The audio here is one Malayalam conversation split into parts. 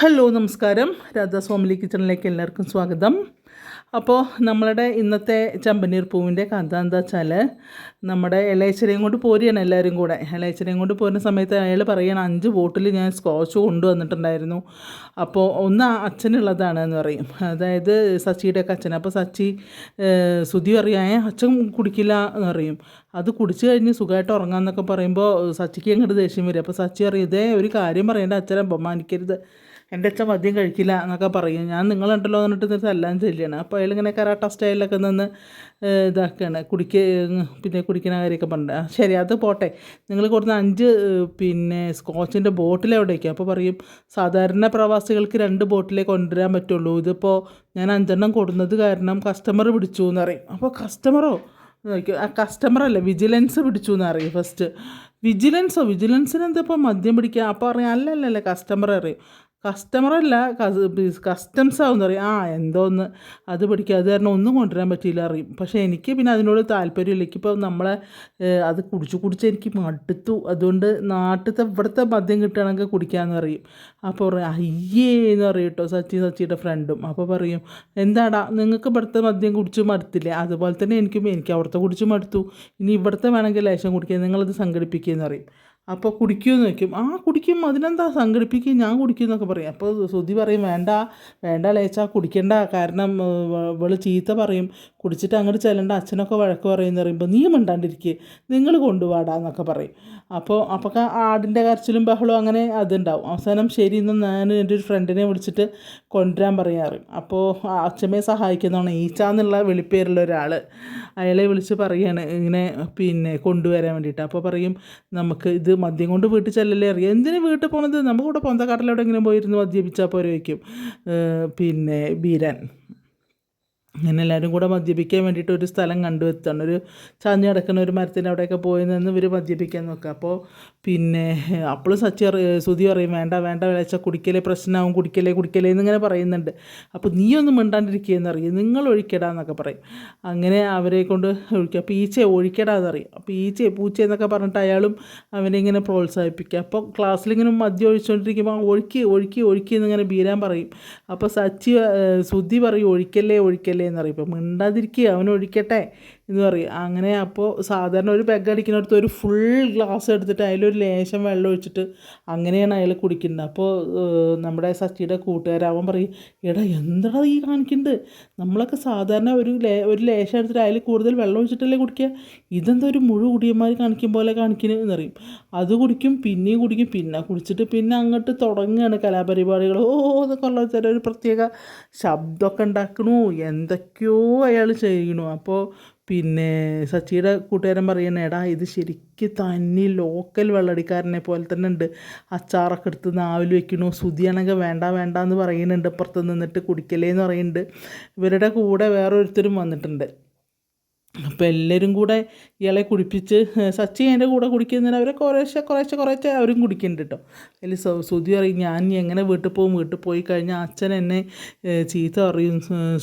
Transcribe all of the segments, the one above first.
ഹലോ നമസ്കാരം. രാധാ സ്വാമിലി കിച്ചണിലേക്ക് എല്ലാവർക്കും സ്വാഗതം. അപ്പോൾ നമ്മളുടെ ഇന്നത്തെ ചമ്പനീർ പൂവിന്റെ കഥ എന്താ വെച്ചാൽ നമ്മുടെ ഇളയച്ചനെയും കൊണ്ട് പോരുകയാണ് എല്ലാവരും കൂടെ. ഇളയച്ചനെയും കൊണ്ട് പോരുന്ന സമയത്ത് അയാൾ പറയണം അഞ്ച് ബോട്ടിൽ ഞാൻ സ്കോച്ച് കൊണ്ടുവന്നിട്ടുണ്ടായിരുന്നു. അപ്പോൾ ഒന്ന് അച്ഛനുള്ളതാണ് എന്ന് പറയും. അതായത് സച്ചിയുടെയൊക്കെ അച്ഛൻ. അപ്പോൾ സച്ചി സുതി അറിയാൻ അച്ഛൻ കുടിക്കില്ല എന്ന് പറയും. അത് കുടിച്ചു കഴിഞ്ഞ് സുഖമായിട്ട് ഉറങ്ങാമെന്നൊക്കെ പറയുമ്പോൾ സച്ചിക്ക് അങ്ങോട്ട് ദേഷ്യം വരും. അപ്പോൾ സച്ചി പറയും ഇതേ ഒരു കാര്യം പറയേണ്ട. അച്ഛനെ ബഹുമാനിക്കരുത് എന്റെ അച്ഛൻ മദ്യം കഴിക്കില്ല എന്നൊക്കെ പറയും. ഞാൻ നിങ്ങളുണ്ടല്ലോ എന്നിട്ട് എന്നിട്ട് എല്ലാം ചെല്ലുകയാണ്. അപ്പോൾ അയാളിങ്ങനെ കരാട്ട സ്റ്റൈലിലൊക്കെ നിന്ന് ഇതാക്കുകയാണ്. കുടിക്ക പിന്നെ കുടിക്കുന്ന കാര്യമൊക്കെ പറഞ്ഞിട്ട്. "ആ, ശരി അത് പോട്ടെ. നിങ്ങൾ കൊടുത്ത അഞ്ച് പിന്നെ സ്കോച്ചിന്റെ ബോട്ടിൽ എവിടേക്ക് അപ്പോൾ പറയും സാധാരണ പ്രവാസികൾക്ക് രണ്ട് ബോട്ടിലേ കൊണ്ടുവരാൻ പറ്റുള്ളൂ. ഇതിപ്പോൾ ഞാൻ അഞ്ചെണ്ണം കൊടുന്നത് കാരണം കസ്റ്റമർ പിടിച്ചു എന്ന് പറയും. അപ്പോൾ കസ്റ്റമറോ ആ കസ്റ്റമർ അല്ല വിജിലൻസ് പിടിച്ചു എന്ന് അറിയും ഫസ്റ്റ് വിജിലൻസോ വിജിലൻസിന് എന്താ ഇപ്പോൾ മദ്യം പിടിക്കുക അപ്പോൾ അറിയാം അല്ല അല്ല അല്ല കസ്റ്റമർ അറിയും. കസ്റ്റമറല്ല കസ്റ്റംസ് ആവുമെന്ന് പറയും. ആ എന്തോ ഒന്ന് അത് പിടിക്കുക അത് കാരണം ഒന്നും കൊണ്ടുവരാൻ പറ്റിയില്ല അറിയും പക്ഷേ എനിക്ക് പിന്നെ അതിനോട് താല്പര്യമില്ല. എനിക്കിപ്പോൾ നമ്മളെ അത് കുടിച്ച് കുടിച്ച് എനിക്ക് മടുത്തു. അതുകൊണ്ട് നാട്ടിലത്തെ ഇവിടുത്തെ മദ്യം കിട്ടുകയാണെങ്കിൽ കുടിക്കാമെന്ന് പറയും. അപ്പോൾ പറയും അയ്യേ എന്ന് പറയും കേട്ടോ സച്ചി സച്ചിയുടെ ഫ്രണ്ടും. അപ്പോൾ പറയും എന്താടാ നിങ്ങൾക്ക് ഇവിടുത്തെ മദ്യം കുടിച്ച് മടുത്തില്ലേ? അതുപോലെ തന്നെ എനിക്കും എനിക്ക് അവിടുത്തെ കുടിച്ച് മടുത്തു. ഇനി ഇവിടുത്തെ വേണമെങ്കിൽ ലേശം കുടിക്കുക നിങ്ങളത് സംഘടിപ്പിക്കുകയെന്ന് പറയും. അപ്പോൾ കുടിക്കുമെന്ന് വയ്ക്കും ആ കുടിക്കും. അതിനെന്താ സംഘടിപ്പിക്കും ഞാൻ കുടിക്കും എന്നൊക്കെ പറയും. അപ്പോൾ സുധി പറയും വേണ്ട വേണ്ട ലേച്ചാ കുടിക്കണ്ട. കാരണം ഇവൾ ചീത്ത പറയും. കുടിച്ചിട്ട് അങ്ങോട്ട് ചെല്ലണ്ട. അച്ഛനൊക്കെ വഴക്ക് പറയുമെന്ന് പറയുമ്പോൾ നീ മിണ്ടാണ്ടിരിക്കുക നിങ്ങൾ കൊണ്ടുപോടാ എന്നൊക്കെ പറയും. അപ്പോൾ അപ്പോൾ ആടിന്റെ കരച്ചിലും ബഹളവും അങ്ങനെ അതുണ്ടാവും. അവസാനം ശരി എന്ന് ഞാൻ എന്റെ ഒരു ഫ്രണ്ടിനെ വിളിച്ചിട്ട് കൊണ്ടുവരാൻ പറയാറ്. അപ്പോൾ അച്ഛമ്മയെ സഹായിക്കുന്നതാണ് ഈച്ച എന്നുള്ള വിളിപ്പേരുള്ള ഒരാൾ അയാളെ വിളിച്ച് പറയാണ് ഇങ്ങനെ പിന്നെ കൊണ്ടുവരാൻ വേണ്ടിയിട്ട്. അപ്പോൾ പറയും നമുക്ക് ഇത് മദ്യം കൊണ്ട് വീട്ടിൽ ചെല്ലല്ലേ? അറിയാം. എന്തിനു വീട്ടിൽ പോണത്? നമുക്ക് ഇവിടെ പൊന്തക്കാട്ടിൽ എവിടെയെങ്കിലും പോയിരുന്ന് മദ്യപിച്ചാൽ പോരെ വയ്ക്കും. പിന്നെ ബീരാൻ. അങ്ങനെ എല്ലാവരും കൂടെ മദ്യപിക്കാൻ വേണ്ടിയിട്ട് ഒരു സ്ഥലം കണ്ടുവെത്താണ്. ഒരു ചാഞ്ഞ് കിടക്കുന്ന ഒരു മരത്തിന്റെ അവിടെയൊക്കെ പോയി നിന്ന് ഇവർ മദ്യപിക്കാൻ നോക്കുക. അപ്പോൾ പിന്നെ അപ്പോഴും സച്ചി സുതി പറയും വേണ്ട വേണ്ട വിളച്ച കുടിക്കലേ പ്രശ്നമാവും കുടിക്കലേ കുടിക്കലേ എന്നിങ്ങനെ പറയുന്നുണ്ട്. അപ്പോൾ നീയൊന്നും മിണ്ടാണ്ടിരിക്കുകയെന്ന് അറിയും നിങ്ങൾ ഒഴിക്കടാ എന്നൊക്കെ പറയും. അങ്ങനെ അവരെ കൊണ്ട് ഒഴിക്കുക അപ്പോൾ ഈച്ച ഒഴിക്കടാ അറിയും. അപ്പോൾ ഈച്ച പൂച്ച എന്നൊക്കെ പറഞ്ഞിട്ട് അയാളും അവനെ ഇങ്ങനെ പ്രോത്സാഹിപ്പിക്കുക അപ്പോൾ ക്ലാസ്സിലിങ്ങനെ മദ്യം ഒഴിച്ചുകൊണ്ടിരിക്കുമ്പോൾ ഒഴുക്കി ഒഴുക്കി ഒഴുക്കി എന്നിങ്ങനെ ബീരാൻ പറയും. അപ്പോൾ സച്ചി സുതി പറയും ഒഴിക്കല്ലേ ഒഴിക്കല്ലേ എന്നറിയും ഇപ്പം മിണ്ടാതിരിക്കുക അവൻ ഒഴിക്കട്ടെ എന്ന് പറയും. അങ്ങനെ അപ്പോൾ സാധാരണ ഒരു പെഗ് അടിക്കുന്നിടത്ത് ഒരു ഫുൾ ഗ്ലാസ് എടുത്തിട്ട് അതിലൊരു ലേശം വെള്ളം ഒഴിച്ചിട്ട് അങ്ങനെയാണ് അയാൾ കുടിക്കുന്നത്. അപ്പോൾ നമ്മുടെ സച്ചിയുടെ കൂട്ടുകാരാവൻ പറയും എടാ എന്താടാ ഈ കാണിക്കുന്നത് നമ്മളൊക്കെ സാധാരണ ഒരു ലേ ഒരു ലേശം എടുത്തിട്ട് അതിൽ കൂടുതൽ വെള്ളം ഒഴിച്ചിട്ടല്ലേ കുടിക്കുക? ഇതെന്താ ഒരു മുഴു കുടിയന്മാർ കാണിക്കും പോലെ കാണിക്കുന്നത് എന്നറിയും അത് കുടിക്കും പിന്നെയും കുടിക്കും പിന്നെ കുടിച്ചിട്ട് പിന്നെ അങ്ങോട്ട് തുടങ്ങുകയാണ് കലാപരിപാടികൾ. ഓ ഉള്ള ചില ഒരു പ്രത്യേക ശബ്ദമൊക്കെ ഉണ്ടാക്കണു. എന്തൊക്കെയോ അയാൾ ചെയ്യണു. അപ്പോൾ പിന്നെ സച്ചിയുടെ കൂട്ടുകാരൻ പറയുന്നത് എടാ ഇത് ശരിക്കും തന്നെ ലോക്കൽ വെള്ളടിക്കാരനെ പോലെ തന്നെ ഉണ്ട്. അച്ചാറൊക്കെ എടുത്ത് നാവിൽ വെക്കണു. സുതിയാണെങ്കിൽ വേണ്ട വേണ്ട എന്ന് പറയുന്നുണ്ട്. പുറത്ത് നിന്നിട്ട് കുടിക്കലേന്ന് പറയുന്നുണ്ട്. ഇവരുടെ കൂടെ വേറൊരുത്തരും വന്നിട്ടുണ്ട്. അപ്പോൾ എല്ലാവരും കൂടെ ഇയാളെ കുടിപ്പിച്ച് സച്ചി എന്റെ കൂടെ കുടിക്കുന്നതിന് അവരെ കുറേശ്ശെ കുറേശ്ശെ കുറേശ്ശെ അവരും കുടിക്കുന്നുണ്ട് കേട്ടോ അതിൽ ശ്രുതി പറയും ഞാൻ എങ്ങനെ വീട്ടിൽ പോകും? വീട്ടിൽ പോയി കഴിഞ്ഞാൽ അച്ഛൻ എന്നെ ചീത്ത പറയും.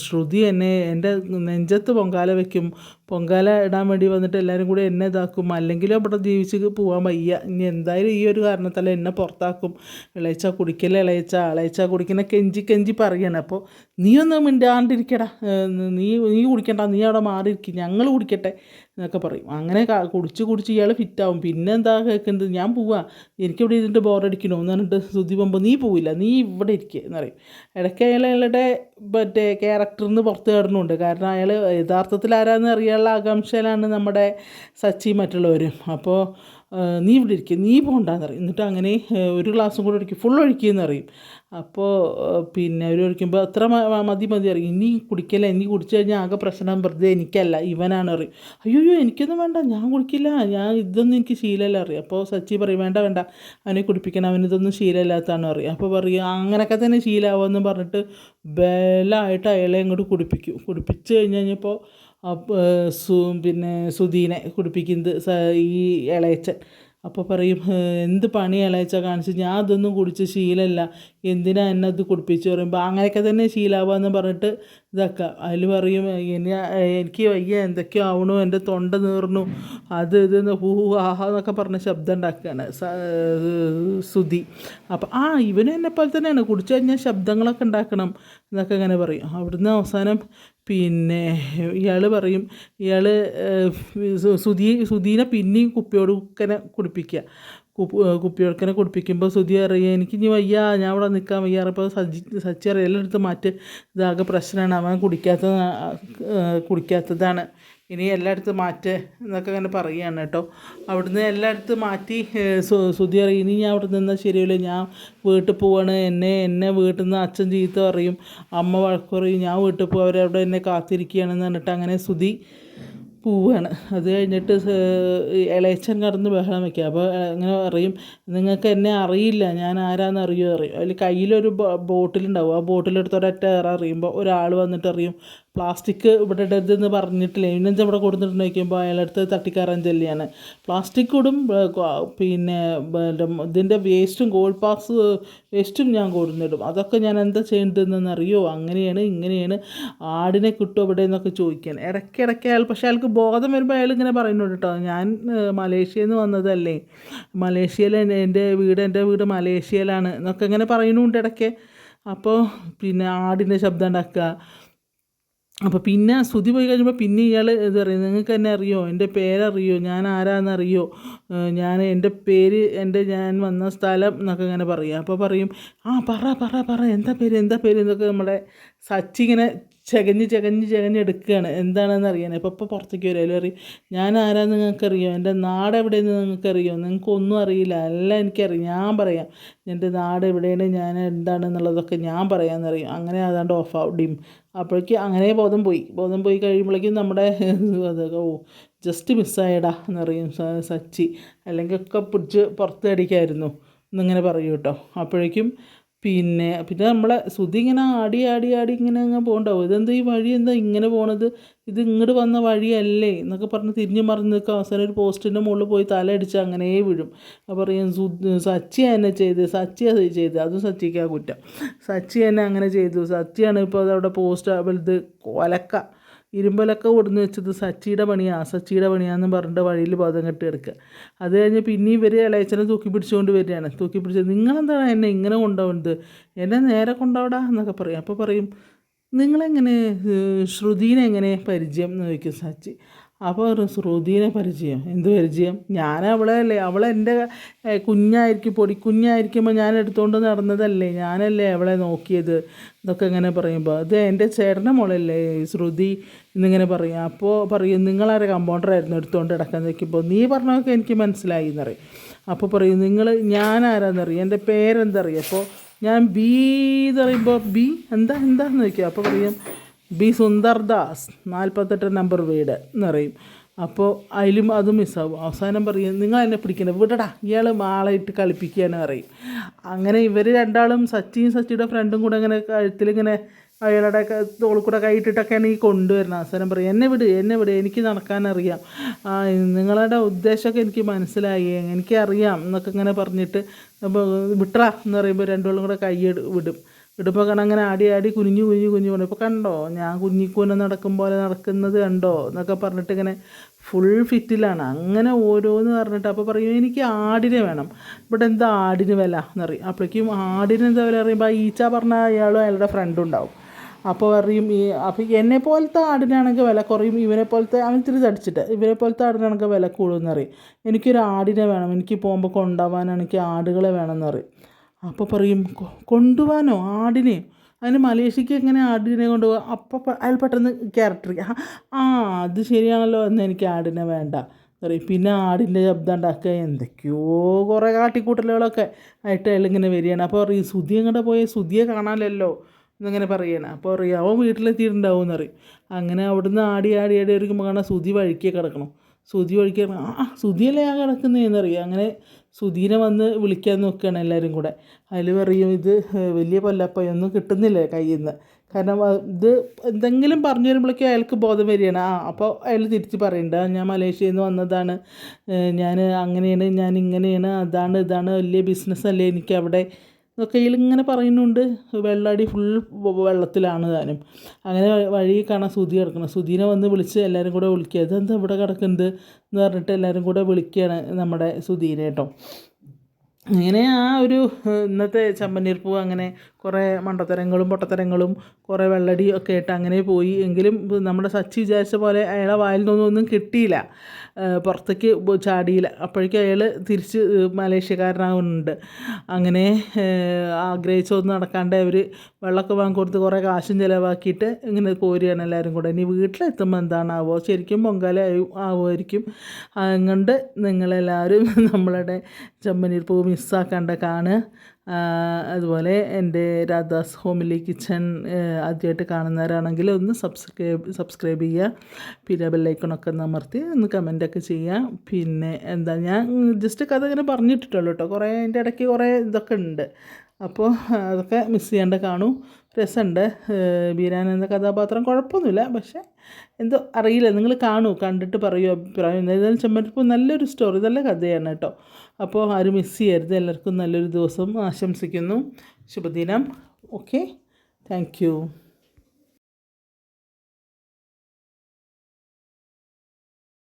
ശ്രുതി എന്നെ എന്റെ നെഞ്ചത്ത് പൊങ്കാല വെക്കും. പൊങ്കാല ഇടാൻ വേണ്ടി വന്നിട്ട് എല്ലാവരും കൂടെ എന്നെ ഇതാക്കും. അല്ലെങ്കിലും അവിടെ ജീവിച്ച് പോകാൻ വയ്യ. ഇനി എന്തായാലും ഈ ഒരു കാരണത്താൽ എന്നെ പുറത്താക്കും. ഇളയച്ച കുടിക്കൽ ഇളയച്ച ഇളയച്ച കുടിക്കുന്ന കെഞ്ചി കെഞ്ചി പറയണം. അപ്പോൾ നീ ഒന്ന് മിണ്ടാണ്ടിരിക്കടാ നീ നീ കുടിക്കണ്ട. നീ അവിടെ മാറിയിരിക്കും. ഞങ്ങൾ കുടിക്കട്ടെ. എന്നൊക്കെ പറയും. അങ്ങനെ കുടിച്ച് കുടിച്ച് ഇയാൾ ഫിറ്റാവും പിന്നെ എന്താ കേൾക്കുന്നത് ഞാൻ പോവാ. എനിക്കിവിടെ ഇരുന്നിട്ട് ബോറടിക്കണോ എന്ന് പറഞ്ഞിട്ട് ശ്രുതി പോകുമ്പോൾ നീ പോവില്ല. നീ ഇവിടെ ഇരിക്കുക എന്ന് പറയും. ഇടയ്ക്ക് അയാൾ അയാളുടെ മറ്റേ ക്യാരക്ടറിൽ നിന്ന് പുറത്ത് കയറുന്നുണ്ട് കാരണം അയാൾ യഥാർത്ഥത്തിൽ ആരാന്ന് അറിയാനുള്ള ആകാംക്ഷയിലാണ് നമ്മുടെ സച്ചി മറ്റുള്ളവരും. അപ്പോൾ നീ ഇവിടെ ഇരിക്കുക നീ പോകണ്ടെന്ന് പറയും. എന്നിട്ട് അങ്ങനെ ഒരു ഗ്ലാസ്സും കൂടെ ഒഴിക്കും. ഫുൾ ഒഴിക്കുമെന്ന് പറയും. അപ്പോൾ പിന്നെ അവർ ഒഴിക്കുമ്പോൾ അത്ര മതി മതി അറിയും ഇനി കുടിക്കല്ല. ഇനി കുടിച്ചു കഴിഞ്ഞാൽ ആകെ പ്രശ്നം വെറുതെ എനിക്കല്ല. ഇവനാണ് അറിയും അയ്യോ അയ്യോ എനിക്കൊന്നും വേണ്ട. ഞാൻ കുടിക്കില്ല. ഞാൻ ഇതൊന്നും എനിക്ക് ശീലമല്ല അറിയാം. അപ്പോൾ സച്ചി പറയും വേണ്ട വേണ്ട. അവനെ കുടിപ്പിക്കണം. അവനിതൊന്നും ശീലമില്ലാത്തതാണ് അറിയാം. അപ്പോൾ പറയും അങ്ങനെയൊക്കെ തന്നെ ശീലമാവുമെന്ന് പറഞ്ഞിട്ട് ബലമായിട്ട് അയാളെ അങ്ങോട്ട് കുടിപ്പിക്കും. കുടിപ്പിച്ച് കഴിഞ്ഞ് കഴിഞ്ഞപ്പോൾ സു പിന്നെ സുധീനെ കുടിപ്പിക്കുന്നത് ഈ ഇളയച്ചൻ. അപ്പോൾ പറയും എന്ത് പണി ഇളയച്ച കാണിച്ച്? ഞാൻ അതൊന്നും കുടിച്ച് ശീലമല്ല. എന്തിനാ എന്നെ അത് കുടിപ്പിച്ച്? പറയുമ്പോൾ അങ്ങനെയൊക്കെ തന്നെ ശീലാവാന്ന് പറഞ്ഞിട്ട് ഇതാക്കുക അതിൽ പറയും ഇനി എനിക്ക് വയ്യ എന്തൊക്കെയോ ആവണു എന്റെ തൊണ്ട നീർന്നു അത് ഇത് ഹൂ ആഹ എന്നൊക്കെ പറഞ്ഞ ശബ്ദം ഉണ്ടാക്കുകയാണ് സുതി അപ്പം ആ ഇവനും എന്നെ പോലെ തന്നെയാണ് കുടിച്ചു കഴിഞ്ഞാൽ ശബ്ദങ്ങളൊക്കെ ഉണ്ടാക്കണം എന്നൊക്കെ ഇങ്ങനെ പറയും. അവിടുന്ന് അവസാനം പിന്നെ ഇയാൾ പറയും ഇയാൾ സുധി സുധീനെ പിന്നെയും കുപ്പിയോട് കുക്കനെ കുടിപ്പിക്കുക. കുപ്പ് കുപ്പിയോടുക്കനെ കുടിപ്പിക്കുമ്പോൾ സുധി അറിയുക എനിക്ക് ഇനി വയ്യ ഞാൻ അവിടെ നിൽക്കാൻ വയ്യ അപ്പോൾ സജി സച്ചി അറിയാം എടുത്ത് മാറ്റി ഇതാകെ പ്രശ്നമാണ് അവൻ കുടിക്കാത്ത കുടിക്കാത്തതാണ് ഇനി എല്ലായിടത്തും മാറ്റ് എന്നൊക്കെ അങ്ങനെ പറയുകയാണ് കേട്ടോ. അവിടുന്ന് എല്ലായിടത്തും മാറ്റി സുധി അറിയും ഇനി ഞാൻ അവിടെ നിന്നാൽ ശരിയല്ല ഞാൻ വീട്ടിൽ പോവാണ് എന്നെ എന്നെ വീട്ടിൽ നിന്ന് അച്ഛൻ ചീത്ത പറയും അമ്മ വഴക്ക് പറയും ഞാൻ വീട്ടിൽ പോകും അവരവിടെ എന്നെ കാത്തിരിക്കുകയാണെന്ന് പറഞ്ഞിട്ട് അങ്ങനെ സുധി പോവുകയാണ് അത് കഴിഞ്ഞിട്ട് ഇളയച്ചൻ കടന്ന് ബഹളം വയ്ക്കുക അപ്പോൾ അങ്ങനെ പറയും നിങ്ങൾക്ക് എന്നെ അറിയില്ല. ഞാൻ ആരാന്ന് അറിയോ? അറിയും അതിൽ കയ്യിലൊരു ബോട്ടിലുണ്ടാവും. ആ ബോട്ടിലെടുത്ത് ഒരൊറ്റ ഏറെ അറിയുമ്പോൾ ഒരാൾ വന്നിട്ട് അറിയും പ്ലാസ്റ്റിക് ഇവിടെ ഇടരുതെന്ന് പറഞ്ഞിട്ടില്ല. ഇന്നെന്താ ഇവിടെ കൊടുത്തിട്ട് വയ്ക്കുമ്പോൾ അയാളടുത്ത് തട്ടിക്കാറാൻ ചെല്ലിയാണ്. പ്ലാസ്റ്റിക് കൂടും പിന്നെ ഇതിന്റെ വേസ്റ്റും ഗോൾഡ് പാസ് വേസ്റ്റും ഞാൻ കൊടുത്തിടും അതൊക്കെ ഞാൻ എന്താ ചെയ്യേണ്ടതെന്ന് അറിയോ അങ്ങനെയാണ് ഇങ്ങനെയാണ്. ആടിനെ കിട്ടുമോ ഇവിടെ എന്നൊക്കെ ചോദിക്കാൻ. ഇടയ്ക്കിടയ്ക്ക് അയാൾ പക്ഷേ അയാൾക്ക് ബോധം വരുമ്പോൾ അയാൾ ഇങ്ങനെ പറയുന്നുണ്ട് കേട്ടോ. ഞാൻ മലേഷ്യയിൽ നിന്ന് വന്നതല്ലേ. മലേഷ്യയിൽ എന്റെ വീട് എന്റെ വീട് മലേഷ്യയിലാണ് എന്നൊക്കെ ഇങ്ങനെ പറയുന്നുണ്ട് ഇടയ്ക്ക്. അപ്പോൾ പിന്നെ ആടിന്റെ ശബ്ദം ഉണ്ടാക്കുക. അപ്പോൾ പിന്നെ സ്തുതി പോയി കഴിഞ്ഞപ്പോൾ പിന്നെ ഇയാൾ ഇത് പറയും നിങ്ങൾക്ക് എന്നെ അറിയോ? എന്റെ പേരറിയോ? ഞാൻ ആരാന്നറിയോ? ഞാൻ എന്റെ പേര് എന്റെ ഞാൻ വന്ന സ്ഥലം എന്നൊക്കെ ഇങ്ങനെ പറയും. അപ്പോൾ പറയും ആ പറ പറ പറ. എന്താ പേര്? എന്താ പേര്? എന്നൊക്കെ നമ്മുടെ സച്ചി ഇങ്ങനെ ചകഞ്ഞ് ചകഞ്ഞ് ചകഞ്ഞ് എടുക്കുകയാണ്. എന്താണെന്ന് അറിയാൻ അപ്പോൾ ഇപ്പോൾ പുറത്തേക്ക് വരും. അതിൽ പറയും ഞാൻ ആരാന്ന് നിങ്ങൾക്കറിയോ? എന്റെ നാട് എവിടെയെന്ന് നിങ്ങൾക്കറിയോ? നിങ്ങൾക്കൊന്നും അറിയില്ല. എല്ലാം എനിക്കറിയാം. ഞാൻ പറയാം. എന്റെ നാട് എവിടെയാണ്? ഞാൻ എന്താണെന്നുള്ളതൊക്കെ ഞാൻ പറയാമെന്നറിയും അങ്ങനെ അതാണ്ട് ഓഫ് ആവും. അപ്പോഴേക്ക് അങ്ങനെ ബോധം പോയി. ബോധം പോയി കഴിയുമ്പോഴേക്കും നമ്മുടെ അത് ഓ ജസ്റ്റ് മിസ്സായടാ എന്നറിയും സച്ചി. അല്ലെങ്കിൽ ഒക്കെ പിടിച്ച് പുറത്ത് അടിക്കായിരുന്നു. എന്നിങ്ങനെ പറയൂ കേട്ടോ. അപ്പോഴേക്കും പിന്നെ പിന്നെ നമ്മളെ ശ്രുതി ഇങ്ങനെ ആടി ആടി ആടി ഇങ്ങനെ അങ്ങ് പോകണ്ടാവും. ഇതെന്താ ഈ വഴി? എന്താ ഇങ്ങനെ പോണത്? ഇത് ഇങ്ങോട്ട് വന്ന വഴിയല്ലേ? എന്നൊക്കെ പറഞ്ഞ് തിരിഞ്ഞു മറിഞ്ഞ് നിൽക്കുക അവസാനം ഒരു പോസ്റ്റിന്റെ മുകളിൽ പോയി തലയടിച്ച് അങ്ങനെ വീഴും. അപ്പോൾ പറയും സച്ചി എന്നെ ചെയ്ത് സച്ചി അത് ചെയ്ത്. അതും സച്ചിക്കാ കുറ്റം. സച്ചി എന്നെ അങ്ങനെ ചെയ്തു. സച്ചിയാണ് ഇപ്പോൾ അതവിടെ പോസ്റ്റ് വലുത് കൊലക്ക. ഇരുമ്പലൊക്കെ കൊടുന്ന് വെച്ചത് സച്ചിയുടെ പണിയാ സച്ചിയുടെ പണിയാന്ന് പറഞ്ഞിട്ട് വഴിയിൽ ബോധം കെട്ടി എടുക്കുക അത് കഴിഞ്ഞ് പിന്നെ ഇവർ ഇളയച്ചനെ തൂക്കി പിടിച്ചുകൊണ്ട് വരികയാണ്. തൂക്കി പിടിച്ച് നിങ്ങളെന്താണ് എന്നെ ഇങ്ങനെ കൊണ്ടുപോകുന്നത്? എന്നെ നേരെ കൊണ്ടുപോടാ എന്നൊക്കെ പറയും. അപ്പോൾ പറയും നിങ്ങളെങ്ങനെ ശ്രുതിനെങ്ങനെ പരിചയം എന്ന് ചോദിക്കും സച്ചി. അപ്പോൾ ഒരു ശ്രുതിനെ പരിചയം. എന്ത് പരിചയം? ഞാൻ അവളെ അല്ലേ അവളെ എന്റെ കുഞ്ഞായിരിക്കും പൊടി കുഞ്ഞായിരിക്കുമ്പോൾ ഞാൻ എടുത്തുകൊണ്ട് നടന്നതല്ലേ ഞാനല്ലേ അവളെ നോക്കിയത്? എന്നൊക്കെ ഇങ്ങനെ പറയുമ്പോൾ അത് എന്റെ ചേട്ടന്റെ മോളല്ലേ ശ്രുതി എന്നിങ്ങനെ പറയും. അപ്പോൾ പറയും നിങ്ങളാരെ കമ്പൗണ്ടറായിരുന്നു എടുത്തുകൊണ്ട് കിടക്കാൻ നിൽക്കുമ്പോൾ നീ പറഞ്ഞതൊക്കെ എനിക്ക് മനസ്സിലായി എന്നറിയും അപ്പോൾ പറയും നിങ്ങൾ ഞാൻ ആരാന്നറിയും എന്റെ പേരെന്തറിയും? അപ്പോൾ ഞാൻ ബി എന്ന് പറയുമ്പോൾ ബി? എന്താ എന്താന്ന് ചോദിക്കുക അപ്പോൾ പറയും ബി സുന്ദർദാസ് നാൽപ്പത്തെട്ട് നമ്പർ വീട് എന്ന് പറയും അപ്പോൾ അതിലും അത് മിസ്സാവും. അവസാനം പറയും നിങ്ങൾ എന്നെ പിടിക്കണം വിടടാ ഇയാൾ മാളെ ഇട്ട് കളിപ്പിക്കുകയാണ് പറയും. അങ്ങനെ ഇവർ രണ്ടാളും സച്ചിയും സച്ചിയുടെ ഫ്രണ്ടും കൂടെ ഇങ്ങനെ കഴുത്തിലിങ്ങനെ അയാളുടെ തോളിൽ കൂടെ കൈയിട്ടിട്ടൊക്കെയാണ് ഈ കൊണ്ടുവരുന്നത്. അവസാനം പറയും എന്നെ വിട് എന്നെ വിട് എനിക്ക് നടക്കാനറിയാം നിങ്ങളുടെ ഉദ്ദേശമൊക്കെ എനിക്ക് മനസ്സിലായി എനിക്കറിയാം എന്നൊക്കെ ഇങ്ങനെ പറഞ്ഞിട്ട് വിട്ടറാ എന്ന് പറയുമ്പോൾ രണ്ടുപേരും കൂടെ കൈ വിടും. വിടുമ്പോൾ കാണാൻ അങ്ങനെ ആടി ആടി കുനിഞ്ഞു കുനിഞ്ഞു കുഞ്ഞു പോകണം ഇപ്പോൾ കണ്ടോ? ഞാൻ കുഞ്ഞിക്കൂന നടക്കും പോലെ നടക്കുന്നത് കണ്ടോ? എന്നൊക്കെ പറഞ്ഞിട്ട് ഇങ്ങനെ ഫുൾ ഫിറ്റിലാണ് അങ്ങനെ ഓരോന്ന് പറഞ്ഞിട്ട് അപ്പോൾ പറയും എനിക്ക് ആടിനെ വേണം. ഇവിടെ എന്താ ആടിന് വില? എന്നറിയും അപ്പോഴേക്കും ആടിന് എന്താ വില അറിയുമ്പോൾ ഈച്ച പറഞ്ഞ അയാളും അയാളുടെ ഫ്രണ്ടും ഉണ്ടാവും. അപ്പോൾ പറയും ഈ അപ്പോൾ എന്നെ പോലത്തെ ആടിനാണെങ്കിൽ വില കുറയും. ഇവനെ പോലത്തെ അവൻ ഇത്തിരി തടിച്ചിട്ട് ഇവനെ പോലത്തെ ആടിനാണെങ്കിൽ വില കൂടുമെന്ന് പറയും. എനിക്കൊരു ആടിനെ വേണം. എനിക്ക് പോകുമ്പോൾ കൊണ്ടുപോകാൻ എനിക്ക് ആടുകളെ വേണമെന്ന് പറയും. അപ്പോൾ പറയും "കൊ- കൊണ്ടുപോകാനോ ആടിനെ? അതിന് മലേഷ്യക്ക് എങ്ങനെ ആടിനെ കൊണ്ടുപോകാം അപ്പോൾ അയാൾ പെട്ടെന്ന് ക്യാരക്ടർ ആ അത് ശരിയാണല്ലോ എന്ന് എനിക്ക് ആടിനെ വേണ്ട. പറയും. പിന്നെ ആടിന്റെ ശബ്ദം ഉണ്ടാക്കുക എന്തൊക്കെയോ കുറേ കാട്ടിക്കൂട്ടലുകളൊക്കെ ആയിട്ട് അയാൾ ഇങ്ങനെ വരികയാണ്. അപ്പോൾ പറയും സുധി എങ്ങോട്ട് പോയ? സുധിയെ കാണാനല്ലോ എന്നിങ്ങനെ പറയണം. അപ്പോൾ പറയും അവൻ വീട്ടിലെത്തിയിട്ടുണ്ടാവും എന്നറിയും അങ്ങനെ അവിടുന്ന് ആടി ആടി ആടി ഇരിക്കുമ്പോൾ കാണാൻ സുധി വഴിക്കേ കിടക്കണം. സുധി വഴുക്കിയ ആ സുധിയല്ലേ ആ കിടക്കുന്നതെന്നറിയാം അങ്ങനെ സുധീനെ വന്ന് വിളിക്കാൻ നോക്കുകയാണ് എല്ലാവരും കൂടെ. അതിൽ പറയും ഇത് വലിയ പൊല്ലപ്പയൊന്നും കിട്ടുന്നില്ല കയ്യിൽ നിന്ന് കാരണം ഇത് എന്തെങ്കിലും പറഞ്ഞു വരുമ്പോഴേക്കും അയാൾക്ക് ബോധം വരികയാണ്. ആ അപ്പോൾ അയാൾ തിരിച്ച് പറയണ്ട ഞാൻ മലേഷ്യയിൽ നിന്ന് വന്നതാണ്. ഞാൻ അങ്ങനെയാണ് ഞാൻ ഇങ്ങനെയാണ് അതാണ് ഇതാണ് വലിയ ബിസിനസ്സല്ലേ എനിക്ക് അവിടെ ഇതൊക്കെ ഇങ്ങനെ പറയുന്നുണ്ട്. വെള്ളടി ഫുൾ വെള്ളത്തിലാണ് താനും. അങ്ങനെ വഴി കാണാൻ സുധി കിടക്കണം സുധീനെ വന്ന് വിളിച്ച് എല്ലാവരും കൂടെ വിളിക്കുക. ഇതെന്താ ഇവിടെ കിടക്കുന്നത്? എന്ന് പറഞ്ഞിട്ട് എല്ലാവരും കൂടെ വിളിക്കുകയാണ് നമ്മുടെ സുധീനെ കേട്ടോ. അങ്ങനെ ആ ഒരു ഇന്നത്തെ ചമ്പന്നീർ പൂവ് അങ്ങനെ കുറേ മണ്ടത്തരങ്ങളും പൊട്ടത്തരങ്ങളും കുറേ വെള്ളടി ഒക്കെ ആയിട്ട് അങ്ങനെ പോയി. എങ്കിലും നമ്മുടെ സച്ചി വിചാരിച്ച പോലെ അയാളെ വായിൽ നിന്നൊന്നും ഒന്നും കിട്ടിയില്ല. പുറത്തേക്ക് ചാടിയില്ല. അപ്പോഴേക്കും അയാൾ തിരിച്ച് മലേഷ്യക്കാരനാകുന്നുണ്ട് അങ്ങനെ ആഗ്രഹിച്ചൊന്നും നടക്കാണ്ട് അവർ വെള്ളമൊക്കെ വാങ്ങിക്കൊടുത്ത് കുറേ കാശും ചിലവാക്കിയിട്ട് ഇങ്ങനെ പോരുകയാണ് എല്ലാവരും കൂടെ. ഇനി വീട്ടിലെത്തുമ്പോൾ എന്താണാവോ? ശരിക്കും പൊങ്കാല ആവുമായിരിക്കും. അതുകൊണ്ട് നിങ്ങളെല്ലാവരും നമ്മളുടെ ചെമ്മനീർ പൂ മിസ്സാക്കാണ്ട് കാണുക. അതുപോലെ എന്റെ രാധാസ് ഹോമിലി കിച്ചൺ ആദ്യമായിട്ട് കാണുന്നവരാണെങ്കിൽ ഒന്ന് സബ്സ്ക്രൈബ് സബ്സ്ക്രൈബ് ചെയ്യുക. പിന്നെ ബെല്ലൈക്കണൊക്കെ ഒന്ന് അമർത്തി ഒന്ന് കമന്റൊക്കെ ചെയ്യുക. പിന്നെ എന്താ ഞാൻ ജസ്റ്റ് കഥ ഇങ്ങനെ പറഞ്ഞിട്ടിട്ടുള്ളൂ കേട്ടോ. കുറേ അതിന്റെ ഇടയ്ക്ക് കുറേ ഇതൊക്കെ ഉണ്ട്. അപ്പോൾ അതൊക്കെ മിസ് ചെയ്യാണ്ട് കാണൂ. രസമുണ്ട് ബീരാൻ എന്ന കഥാപാത്രം കുഴപ്പമൊന്നുമില്ല. പക്ഷേ എന്തോ അറിയില്ല. നിങ്ങൾ കാണൂ. കണ്ടിട്ട് പറയൂ അഭിപ്രായം. എന്തായാലും ചെമ്മരപ്പൂ നല്ലൊരു സ്റ്റോറി നല്ല കഥയാണ് കേട്ടോ. അപ്പോൾ ആരും മിസ് ചെയ്യരുത്. എല്ലാവർക്കും നല്ലൊരു ദിവസം ആശംസിക്കുന്നു. ശുഭദിനം. ഓക്കെ. താങ്ക്